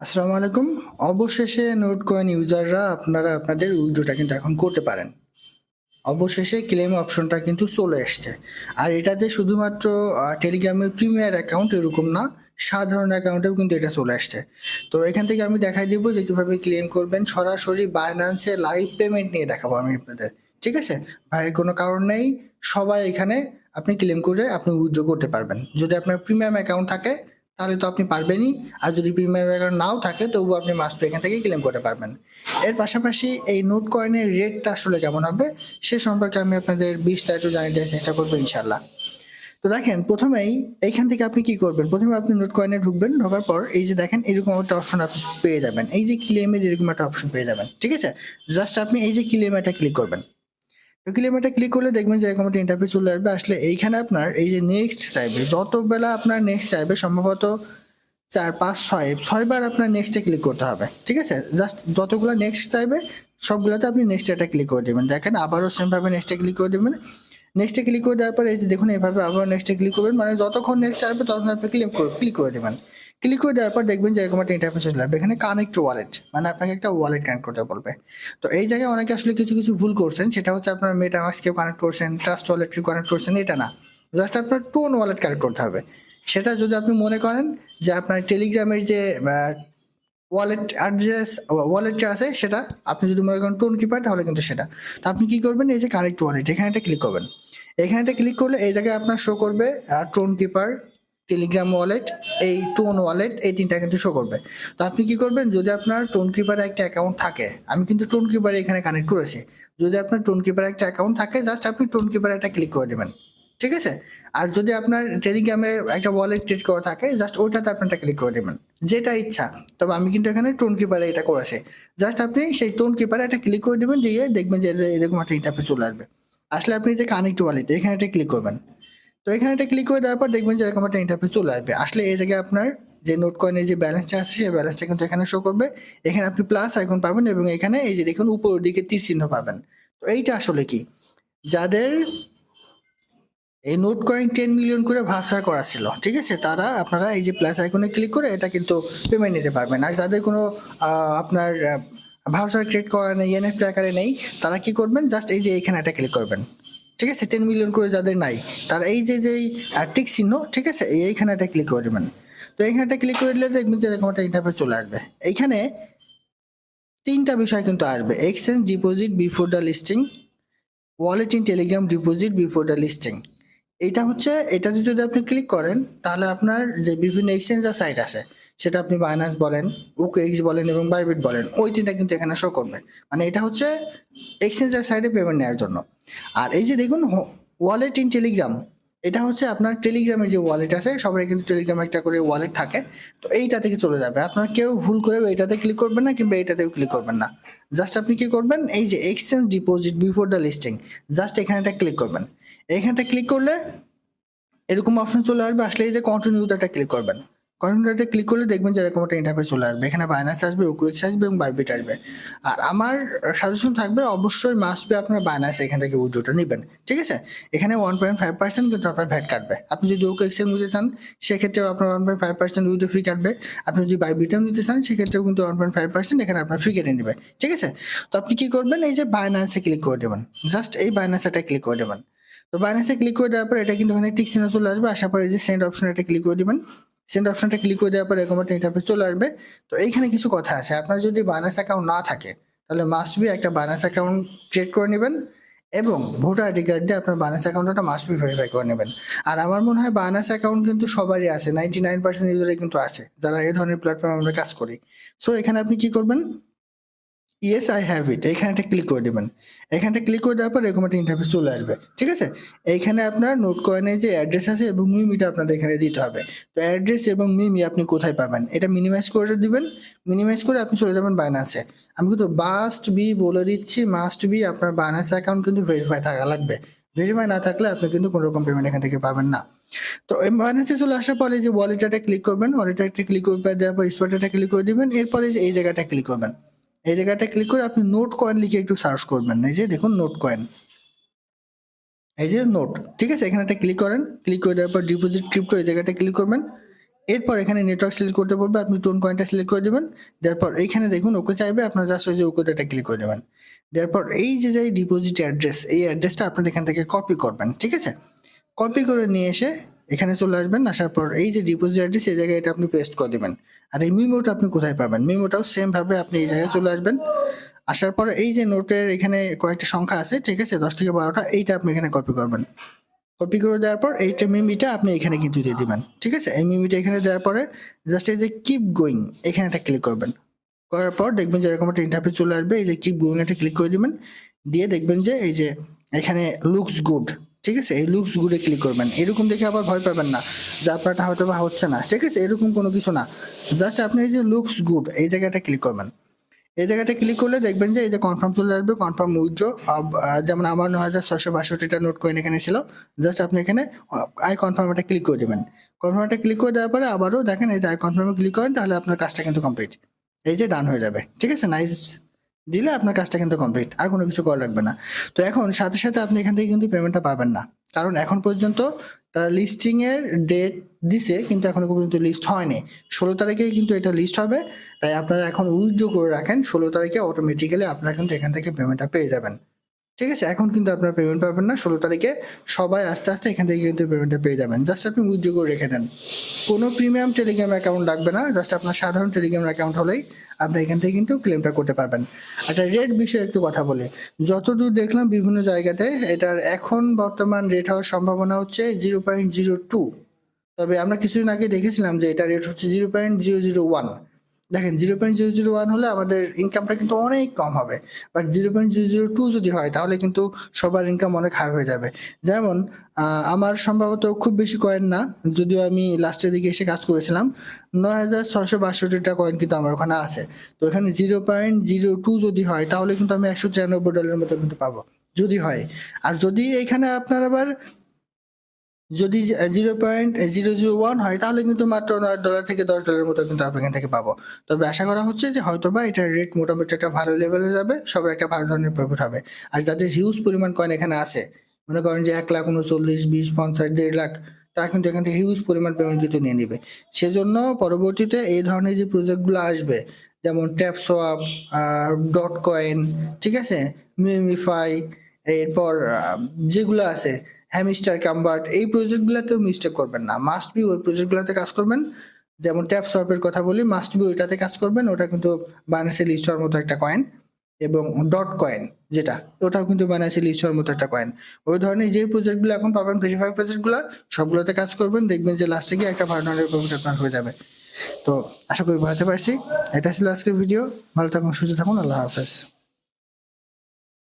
আসসালামু আলাইকুম। অবশেষে নোট কয়েন ইউজাররা আপনারা আপনাদের উইড্রোটা কিন্তু এখন করতে পারেন। অবশেষে ক্লেম অপশনটা কিন্তু চলে এসছে। আর এটা যে শুধুমাত্র টেলিগ্রামের প্রিমিয়ার অ্যাকাউন্ট এরকম না, সাধারণ অ্যাকাউন্টেও কিন্তু এটা চলে আসছে তো এখান থেকে আমি দেখাই দিব যে কীভাবে ক্লেম করবেন। সরাসরি বাইন্যান্সে লাইভ পেমেন্ট নিয়ে দেখাবো আমি আপনাদের। ঠিক আছে? ভাইয়ের কোনো কারণ নেই। সবাই এখানে আপনি ক্লেম করে আপনি উইথড্র করতে পারবেন। যদি আপনার প্রিমিয়াম অ্যাকাউন্ট থাকে তাহলে তো আপনি পারবেনই। আর যদি প্রিমিয়াম অ্যাকাউন্ট নাও থাকে, তবুও আপনি মাস্ট এখান থেকে ক্লেম করতে পারবেন। এর পাশাপাশি এই নোট কয়েনের রেটটা আসলে কেমন হবে, সে সম্পর্কে আমি আপনাদের বিস্তারিত জানিয়ে দেওয়ার চেষ্টা করব ইনশাল্লাহ তো দেখেন, প্রথমেই এইখান থেকে আপনি কি করবেন? প্রথমে আপনি নোট কয়েনে ঢুকবেন, ঢোকার পর এই যে দেখেন, এরকম একটা অপশন আপনি পেয়ে যাবেন। এই যে ক্লেমের এরকম একটা অপশন পেয়ে যাবেন, ঠিক আছে? জাস্ট আপনি এই যে ক্লেম এটা ক্লিক করবেন। তো ক্লেম এটা ক্লিক করলে দেখবেন যে এরকম একটা ইন্টারফেস চলে আসবে। আসলে এইখানে আপনার এই যে নেক্সট চাইবে যত বেলা আপনার নেক্সট চাইবে, সম্ভবত চার, পাঁচ, ছয়, ছয়বার আপনার নেক্সটে ক্লিক করতে হবে, ঠিক আছে? জাস্ট যতগুলো নেক্সট চাইবে, সবগুলোতে আপনি নেক্সট এটা ক্লিক করে দেবেন। দেখেন আবারও সেমভাবে নেক্সটে ক্লিক করে দেবেন। নেক্সটে ক্লিক করে দেওয়ার পর এই যে দেখুন এভাবে আবার নেক্সটে ক্লিক করবেন। মানে যতক্ষণ নেক্সট আসবে তখন আপনি ক্লিক করে ক্লিক করে দেবেন। ক্লিক করে দেওয়ার পর দেখবেন যে এরকম একটা ইন্টারফেস চলে আসবে। এখানে কানেক্ট ওয়ালেট মানে আপনাকে একটা ওয়ালেট কানেক্ট করতে বলবে। তো এই জায়গায় অনেকে আসলে কিছু কিছু ভুল করছেন। সেটা হচ্ছে আপনার মেটা মেটামাক্সকে কানেক্ট করছেন ট্রাস্ট ওয়ালেটকে কানেক্ট করছেন, এটা না। জাস্ট আপনার টোন ওয়ালেট কানেক্ট করতে হবে। সেটা যদি আপনি মনে করেন যে আপনার টেলিগ্রামের যে ওয়ালেট অ্যাড্রেস ওয়ালেটটা আছে, সেটা আপনি যদি মনে করেন টোন কিপার তাহলে কিন্তু সেটা। তো আপনি কী করবেন? এই যে কানেক্ট ওয়ালেট এখানে একটা ক্লিক করবেন। এখানে একটা ক্লিক করলে এই জায়গায় আপনার শো করবে টোন কিপার টেলিগ্রাম ওয়ালেট এই টোন ওয়ালেট এই তিনটা কিন্তু শো করবে। তো আপনি কি করবেন, যদি আপনার টোন কিপারে একটা অ্যাকাউন্ট থাকে, আমি কিন্তু টোন কিপারে এখানে কানেক্ট করেছি। যদি আপনার টোন কিপারে একটা অ্যাকাউন্ট থাকে জাস্ট আপনি টোন কিপারে একটা ক্লিক করে দেবেন। ঠিক আছে? আর যদি আপনার টেলিগ্রামে একটা ওয়ালেট ক্রিয়েট করা থাকে জাস্ট ওইটাতে আপনি একটা ক্লিক করে দেবেন। যেটা ইচ্ছা। তবে আমি কিন্তু এখানে টোন কিপারে এটা করেছি। জাস্ট আপনি সেই টোন কিপারে একটা ক্লিক করে দেবেন, দিয়ে দেখবেন যে এরকম একটা ইন্টারফেস চলে আসবে। আসলে আপনি যে কানেক্ট ওয়ালেট এখানে একটা ক্লিক করবেন। তো এখানে একটা ক্লিক করে দেওয়ার পর দেখবেন যে এরকম একটা ইন্টারফেস চলে আসবে। আসলে এই জায়গায় আপনার যে নোট কয়েনের যে ব্যালেন্সটা আছে, সেই ব্যালেন্সটা কিন্তু এখানে শো করবে। এখানে আপনি প্লাস আইকন পাবেন এবং এখানে এই যে দেখুন উপরের দিকে তীর চিহ্ন পাবেন। তো এইটা আসলে কি? যাদের এই নোট কয়েন টেন মিলিয়ন করে ভাবসার করা ছিল, ঠিক আছে? তারা আপনারা এই যে প্লাস আইকনে ক্লিক করে এটা কিন্তু পেমেন্ট নিতে পারবেন। আর যাদের কোনো আপনার ভাউচার ক্রিয়েট করা নেই এনএফটি আকারে নেই, তারা কি করবেন? জাস্ট এই যে এখানে এটা ক্লিক করবেন। ঠিক আছে টেন মিলিয়ন করে যাদের নাই, তার এই যে যেই টিক চিহ্ন, ঠিক আছে এইখানে একটা ক্লিক করে দেবেন। তো এইখানে ক্লিক করে দিলে দেখবেন যে এরকম একটা ইন্টারফেস চলে আসবে। এইখানে তিনটা বিষয় কিন্তু আসবে। Exchange deposit before the listing wallet in Telegram deposit before the listing এটা হচ্ছে, এটাতে যদি আপনি ক্লিক করেন, তাহলে আপনার যে বিভিন্ন এক্সচেঞ্জার সাইট আছে সেটা আপনি বাইনান্স বলেন ওকে এক্স বলেন এবং বাইবিট বলেন, ওই তিনটা কিন্তু এখানে শো করবে। মানে এটা হচ্ছে এক্সচেঞ্জার সাইডে পেমেন্ট নেওয়ার জন্য। আর এই যে দেখুন ওয়ালেট ইন টেলিগ্রাম এটা হচ্ছে আপনার টেলিগ্রামের যে ওয়ালেট আছে সবাই কিন্তু টেলিগ্রামে একটা করে ওয়ালেট থাকে, তো এইটা থেকে চলে যাবে। আপনার কেউ ভুল করে এইটাতে ক্লিক করবেন না, কিংবা এইটাতেও ক্লিক করবেন না। জাস্ট আপনি কি করবেন, এই যে exchange deposit before the listing just এখানে একটা ক্লিক করবেন। এখানটা ক্লিক করলে এরকম অপশন চলে আসবে, আসলে এই যে কন্টিনিউতে একটা ক্লিক করবেন। কন্টিনিউতে ক্লিক করলে দেখবেন যে এরকম একটা ইন্টারফেস চলে আসবে। এখানে বাইনান্স আসবে ওকুয়েক্স আসবে এবং বাইবিট আসবে। আর আমার সাজেশন থাকবে, অবশ্যই মাস্ট বি আপনার বাইনান্স এখান থেকে উইড্রোটা নেবেন। ঠিক আছে? এখানে ওয়ান পয়েন্ট ফাইভ পার্সেন্ট কিন্তু আপনার ভ্যাট কাটবে। আপনি যদি ওকুয়েক্সের নিতে চান, সেক্ষেত্রেও আপনার one point five percent withdraw fee কাটবে। আপনি যদি বাইবিটেও নিতে চান, সেক্ষেত্রেও কিন্তু ওয়ান পয়েন্ট ফাইভ পার্সেন্ট এখানে আপনার ফি কেটে নেবে। ঠিক আছে? তো আপনি কি করবেন? এই যে বাইনান্সে ক্লিক করে দেবেন। জাস্ট এই বাইনান্সেটা ক্লিক করে দেবেন। তো বাইন্যান্সে ক্লিক করে দেওয়ার পর এটা কিন্তু ওখানে টিক চিহ্ন চলে আসবে। আসার পরে যে সেন্ড অপশন এটা ক্লিক করে দিবেন। সেন্ড অপশনটা ক্লিক করে দেওয়ার পর এরকম একটা ইন্টারফেস চলে আসবে। তো এইখানে কিছু কথা আছে। আপনার যদি বায়ানাস অ্যাকাউন্ট না থাকে, তাহলে মাস্ট বি একটা বায়ানাস অ্যাকাউন্ট ক্রিয়েট করে নেবেন এবং ভোটার আইডি কার্ড দিয়ে আপনার বায়ানাস অ্যাকাউন্টটা মাস্ট বি ভেরিফাই করে নেবেন। আর আমার মনে হয় বায়ানাস অ্যাকাউন্ট কিন্তু সবারই আছে নাইনটি নাইন পার্সেন্ট ইউজারই কিন্তু আছে, যারা এই ধরনের প্ল্যাটফর্মে আমরা কাজ করি। সো এখানে আপনি কি করবেন? ইয়েস আই হ্যাভ ইট এখানে একটা ক্লিক করে দেবেন। এখানটা ক্লিক করে দেওয়ার পর এরকম একটা ইন্টারফেস চলে আসবে। ঠিক আছে? এইখানে আপনার নোট কয়েনের যে অ্যাড্রেস আছে এবং মিমিটা আপনাদের এখানে দিতে হবে। তো অ্যাড্রেস এবং মিমি আপনি কোথায় পাবেন? এটা মিনিমাইজ করে দিবেন। মিনিমাইজ করে আপনি চলে যাবেন বাইনান্সে আমি কিন্তু মাস্ট বি বলে দিচ্ছি মাস্ট বি আপনার বাইনান্স অ্যাকাউন্ট কিন্তু ভেরিফাই থাকা লাগবে। ভেরিফাই না থাকলে আপনি কিন্তু কোনো রকম পেমেন্ট এখান থেকে পাবেন না। তো বাইনান্সে চলে আসার পরে যে ওয়ালেটটা ক্লিক করবেন ওয়ালেটটা ক্লিক করে দেওয়ার পর স্পটটা ক্লিক করে দিবেন। এরপরে এই জায়গাটা ক্লিক করবেন। এই জায়গাটা ক্লিক করে আপনি নোট কয়েন লিখে একটু সার্চ করবেন। এই যে দেখুন নোট কয়েন এই যে নোট ঠিক আছে? এখানে একটা ক্লিক করেন। ক্লিক করে দেওয়ার পর ডিপোজিট ক্রিপ্টো এই জায়গাটা ক্লিক করবেন। এরপর এখানে নেটওয়ার্ক সিলেক্ট করতে বলবে, আপনি টোন কয়েনটা সিলেক্ট করে দেবেন। তারপর এইখানে দেখুন ওকে চাইবে, আপনার জাস্ট ওই যে ওকে ওকেটা ক্লিক করে দেবেন। তারপর এই যে যে ডিপোজিট অ্যাড্রেস এই অ্যাড্রেসটা আপনার এখান থেকে কপি করবেন। ঠিক আছে? কপি করে নিয়ে এসে এখানে চলে আসবেন, আসার পর এই যে ডিপোজিট অ্যাড্রেস এই জায়গায় এটা আপনি পেস্ট করে দেবেন। আর এই মিমোটা আপনি কোথায় পাবেন? মিমোটাও সেম ভাবে আপনি এই জায়গায় চলে আসবেন। আসার পর এই যে নোটের এখানে কয়েকটা সংখ্যা আছে, ঠিক আছে? দশ থেকে বারোটা, এইটা আপনি এখানে কপি করবেন। কপি করে দেওয়ার পর এইটা মিমিটা আপনি এখানে কিন্তু দিয়ে দিবেন, ঠিক আছে? এই মিমিটা এখানে দেওয়ার পরে জাস্ট এই যে কিপ গোয়িং এখানে একটা ক্লিক করবেন। করার পর দেখবেন যে এরকম একটা ইন্টারফেস চলে আসবে, এই যে কিপ গোয়িং একটা ক্লিক করে দিবেন। দিয়ে দেখবেন যে এই যে এখানে লুকস গুড ঠিক আছে? এই লুকস গুডে ক্লিক করবেন। এরকম দেখে আবার ভয় পাবেন না যে আপনারটা হয়তো বা হচ্ছে না। ঠিক আছে? এরকম কোনো কিছু না। জাস্ট আপনি এই যে লুকস গুড এই জায়গাটা ক্লিক করবেন। এই জায়গাটা ক্লিক করলে দেখবেন যে এই যে কনফার্ম চলে আসবে কনফার্ম উইথড্র যেমন আমার নয় হাজার ছশো বাষট্টিটা নোট কয়েন এখানে ছিল। জাস্ট আপনি এখানে আই কনফার্ম এটা ক্লিক করে দেবেন। কনফার্মটা ক্লিক করে দেওয়ার পরে আবারও দেখেন এই যে আই কনফার্মে ক্লিক করেন, তাহলে আপনার কাজটা কিন্তু কমপ্লিট এই যে ডান হয়ে যাবে। ঠিক আছে? নাইস দিলে আপনার কাজটা কিন্তু কমপ্লিট আর কোনো কিছু করা লাগবে না। তো এখন সাথে সাথে আপনি এখান থেকে কিন্তু পেমেন্টটা পাবেন না। কারণ এখন পর্যন্ত তারা লিস্টিংয়ের ডেট দিছে, কিন্তু এখনও পর্যন্ত লিস্ট হয়নি। ষোলো তারিখে কিন্তু এটা লিস্ট হবে, তাই আপনারা এখন উইথড্র করে রাখেন, ষোলো তারিখে অটোমেটিক্যালি আপনারা কিন্তু এখান থেকে পেমেন্টটা পেয়ে যাবেন। ঠিক আছে? এখন কিন্তু আপনার পেমেন্ট পাবেন না। ষোলো তারিখে সবাই আস্তে আস্তে এখান থেকে কিন্তু পেমেন্টটা পেয়ে যাবেন। জাস্ট আপনি উইথড্র রেখে দেন। কোনো প্রিমিয়াম টেলিগ্রাম অ্যাকাউন্ট লাগবে না। জাস্ট আপনার সাধারণ টেলিগ্রাম অ্যাকাউন্ট হলেই আপনি এখান থেকে কিন্তু ক্লেমটা করতে পারবেন। একটা রেট বিষয়ে একটু কথা বলে। যতদূর দেখলাম বিভিন্ন জায়গাতে এটার এখন বর্তমান রেট হওয়ার সম্ভাবনা হচ্ছে জিরো পয়েন্ট জিরো টু তবে আমরা কিছুদিন আগে দেখেছিলাম যে এটা রেট হচ্ছে zero point zero zero one দেখেন zero point zero zero one হলে আমাদের ইনকামটা কিন্তু অনেক কম হবে। But zero point zero zero two যদি হয়, তাহলে কিন্তু সবার ইনকাম অনেক হাই হয়ে যাবে। যেমন আমার সম্ভবত খুব বেশি কয়েন না, যদিও আমি লাস্টের দিকে এসে কাজ করেছিলাম, নয় হাজার ছয়শো বাষট্টিটা কয়েন কিন্তু আমার ওখানে আছে। তো এখানে জিরো পয়েন্ট জিরো টু যদি হয়, তাহলে কিন্তু আমি একশো তিরানব্বই ডলারের মতো কিন্তু পাবো, যদি হয়। আর যদি এখানে আপনার আবার যদি zero point zero zero one হয়, তাহলে কিন্তু মাত্র নয় ডলার থেকে দশ ডলারের মতো কিন্তু আপনি এখান থেকে পাবো। তবে আশা করা হচ্ছে যে হয়তো বা এটার রেট মোটামুটি একটা ভালো লেভেলে যাবে, সবার একটা ভালো ধরনের প্রফিট হবে। আর যাদের হিউজ পরিমাণ কয়েন এখানে আছে, মনে করেন যে এক লাখ উনচল্লিশ, বিশ, পঞ্চাশ, দেড় লাখ, তারা কিন্তু এখান থেকে হিউজ পরিমাণ পেমেন্ট কিন্তু নিয়ে নেবে। সেজন্য পরবর্তীতে এই ধরনের যে প্রজেক্টগুলো আসবে, যেমন ট্যাপ সোয়াপ ডট কয়েন ঠিক আছে? মিমিফাই এরপর যেগুলো আছে হ্যামিস্টার কাম্বার্ট এই প্রজেক্টগুলোতেও মিস্টেক করবেন না। মাস্ট বি ওই প্রজেক্টগুলোতে কাজ করবেন। যেমন ট্যাপ সোয়াপের কথা বলি মাস্ট বি ওইটাতে কাজ করবেন, ওটা কিন্তু বানাসি লিস্ট হওয়ার মতো একটা কয়েন এবং ডট কয়েন যেটা, ওটাও কিন্তু বানাসে লিস্ট হওয়ার মতো একটা কয়েন ওই ধরনের যে প্রজেক্টগুলো এখন পাবেন ভেরিফাই প্রজেক্টগুলো সবগুলোতে কাজ করবেন, দেখবেন যে লাস্টে গিয়ে একটা ভালো ধরনের প্রফিট আপনার হয়ে যাবে। তো আশা করি বুঝাতে পারছি। এটা ছিল আজকের ভিডিও ভালো থাকুন, সুস্থ থাকুন, আল্লাহ হাফেজ।